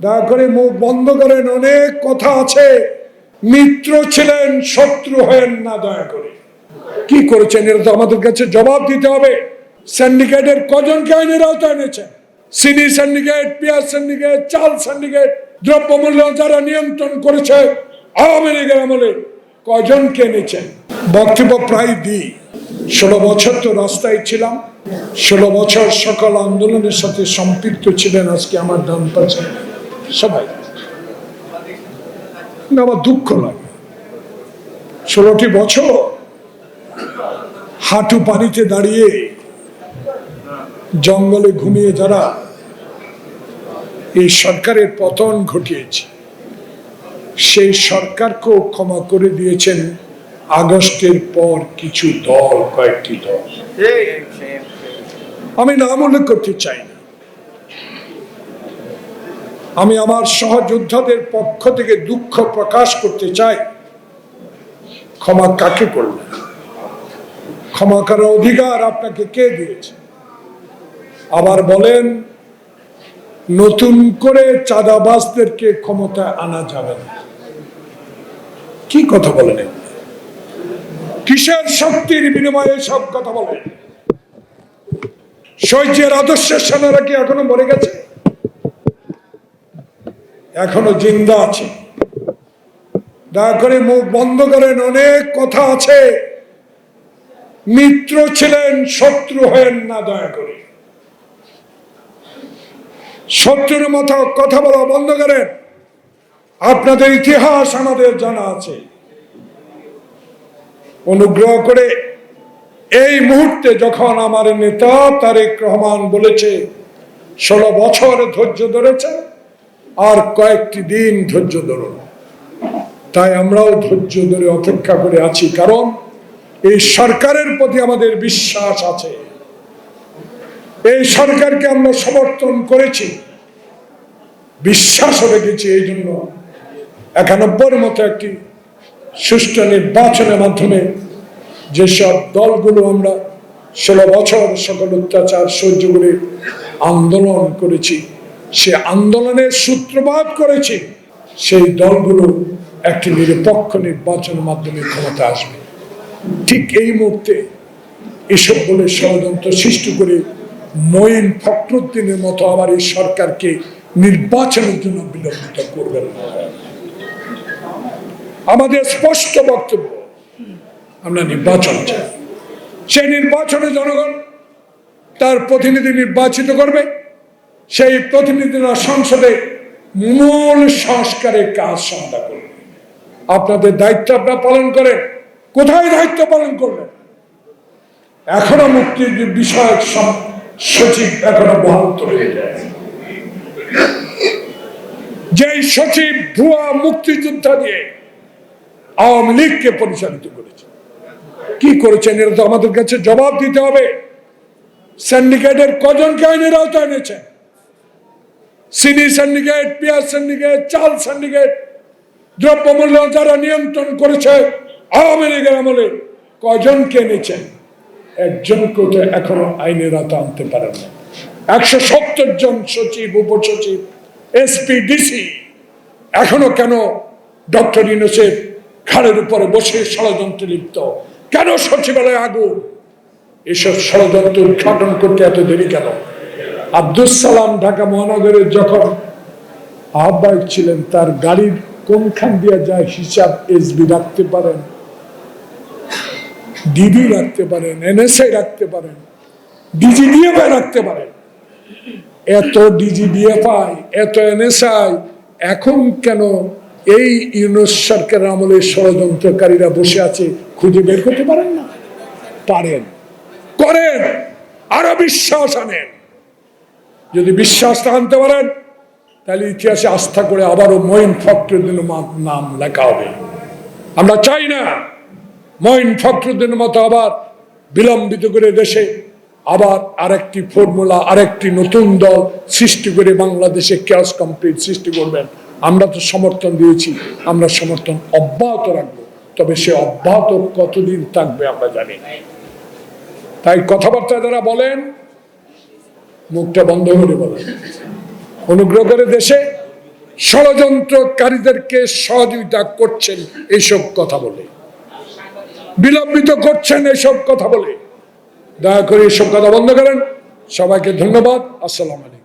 দয়া করে মুখ বন্ধ করেন, অনেক কথা আছে। মিত্র ছিলেন, শত্রু হয়েন না, দয়া করে। কি করেছেন? এটা তো আমাদের কাছে জবাব দিতে হবে। সিন্ডিকেটের কজনকে আইনের আওতায় এনেছেন? চিনি সিন্ডিকেট পেঁয়াজ সিন্ডিকেট চাল সিন্ডিকেট দ্রব্যমূল্য যারা নিয়ন্ত্রণ করেছে, আওয়ামী লীগের আমলে কজনকে এনেছেন? বক্তব্য প্রায় দিই। ষোলো বছর তো রাস্তায় ছিলাম। ষোলো বছর সকল আন্দোলনের সাথে সম্পৃক্ত ছিলেন আজকে আমার ডান পাশে সবাই। আমার দুঃখ লাগে। ষোলোটি বছর হাঁটু পানিতে দাঁড়িয়ে জঙ্গলে ঘুমিয়ে যারা এই সরকারের পতন ঘটিয়েছে, সেই সরকারকেও ক্ষমা করে দিয়েছেন আগস্টের পর কিছু দল, কয়েকটি দল। আমি নাম উল্লেখ করতে চাই না। আমি আমার সহযোদ্ধাদের পক্ষ থেকে দুঃখ প্রকাশ করতে চাই। ক্ষমা কাকে করলেন ক্ষমা করার অধিকার আপনাকে কে দিয়েছে? আবার বলেন, নতুন করে চাঁদাবাজদেরকে ক্ষমতায় আনা যাবে না। কি কথা বলেন কিসের শক্তির বিনিময়ে সব কথা বলেন? শৈত্যের আদর্শের সেনারা কি এখনও মরে গেছে? এখনও জিন্দা আছে। দয়া করে মুখ বন্ধ করেন, অনেক কথা আছে। মিত্র ছিলেন, শত্রু হয়েন না, দয়া করে। শত্রুর মতো কথা বলা বন্ধ করেন। আপনাদের ইতিহাস আমাদের জানা আছে। অনুগ্রহ করে এই মুহূর্তে যখন আমার নেতা তারেক রহমান বলেছে, ষোলো বছর ধৈর্য ধরেছে আর কয়েকটি দিন ধৈর্য ধরুন তাই আমরাও ধৈর্য ধরে অপেক্ষা করে আছি, কারণ এই সরকারের প্রতি আমাদের বিশ্বাস আছে। এই সরকারকে আমরা সমর্থন করেছি বিশ্বাস রেখেছি এই জন্য। একানব্বইয়ের মতো একটি সুষ্ঠু নির্বাচনের মাধ্যমে যেসব দলগুলো আমরা ষোলো বছর সকল অত্যাচার সহ্য করে আন্দোলন করেছি সে আন্দোলনের সূত্রপাত করেছে, সেই দলগুলো একটি নিরপেক্ষ নির্বাচনের মাধ্যমে ক্ষমতা আসবে। ঠিক এই মুহূর্তে এসব বলে ষড়যন্ত্র সৃষ্টি করে মঈন ফখরুদ্দিনের মতো আবার এই সরকারকে নির্বাচনের জন্য বিলম্বিত করবেন আমাদের স্পষ্ট বক্তব্য, আমরা নির্বাচন চাই। সেই নির্বাচনে জনগণ তার প্রতিনিধি নির্বাচিত করবে। সেই প্রতিনিধিরা সংসদে মূল সংস্কারের কাজ সমাধা করবে। আপনাদের দায়িত্ব আপনারা পালন করেন। কোথায় দায়িত্ব পালন করবেন? এখনও মুক্তি বিষয়ক সচিব এখনও বহাল হয়ে যায়। যেই সচিব ভুয়া মুক্তিযোদ্ধা দিয়ে আওয়ামী লীগকে পরিচালিত করেছে। কি করেছেন? এটা তো আমাদের কাছে জবাব দিতে হবে। সিন্ডিকেটের কজনকে আইনের আওতায় এনেছেন? চিনি সিন্ডিকেট পেঁয়াজ সিন্ডিকেট চাল সিন্ডিকেট দ্রব্যমূল্য যারা নিয়ন্ত্রণ করেছে, আওয়ামী লীগের আমলে কজনকে এনেছেন? একজনকে তো এখনও আইনের আওতা আনতে পারেন না। একশো সত্তর জন সচিব, উপসচিব, এসপি, ডিসি এখনও কেন ডক্টর ইউনুসের ঘাড়ের উপরে বসে ষড়যন্ত্রে লিপ্ত? কেন সচিবালয়ে আগুন? এসব ষড়যন্ত্র উদ্ঘাটন করতে এত দেরি কেন? আব্দুল সালাম ঢাকা মহানগরের যখন আহ্বায়ক ছিলেন, তার গাড়ির কোনখান দিয়ে যায় হিসাব এসবি রাখতে পারেন ডিবি রাখতে পারেন, এনএসআই রাখতে পারেন ডিজিডিএফআই রাখতে পারেন। এত ডিজিডিএফআই, এত এনএসআই, এখন কেন এই ইউনুস সরকারের আমলে ষড়যন্ত্রকারীরা বসে আছে, খুঁজে বের করতে পারেন না? পারেন। করেন। আরও বিশ্বাস আনেন। যদি বিশ্বাসটা আনতে পারেন, তাহলে ইতিহাসে আস্থা করে আবারও মঈন ফখরুদ্দিন নাম লেখা হবে। আমরা চাই না মঈন ফখরুদ্দিনের মতো আবার বিলম্বিত করে দেশে আবার আরেকটি ফর্মুলা, আরেকটি নতুন দল সৃষ্টি করে বাংলাদেশে ক্যাশ কমপ্লিট সৃষ্টি করবেন। আমরা তো সমর্থন দিয়েছি, আমরা সমর্থন অব্যাহত রাখব। তবে সে অব্যাহত কতদিন থাকবে আমরা জানি না। তাই কথাবার্তা যারা বলেন মুখটা বন্ধ করে বলা। অনুগ্রহ করে দেশে ষড়যন্ত্রকারীদেরকে সহযোগিতা করছেন এইসব কথা বলে। বিলম্বিত করছেন এইসব কথা বলে। দয়া করে এসব কথা বন্ধ করেন। সবাইকে ধন্যবাদ। আসসালাম আলাইকুম।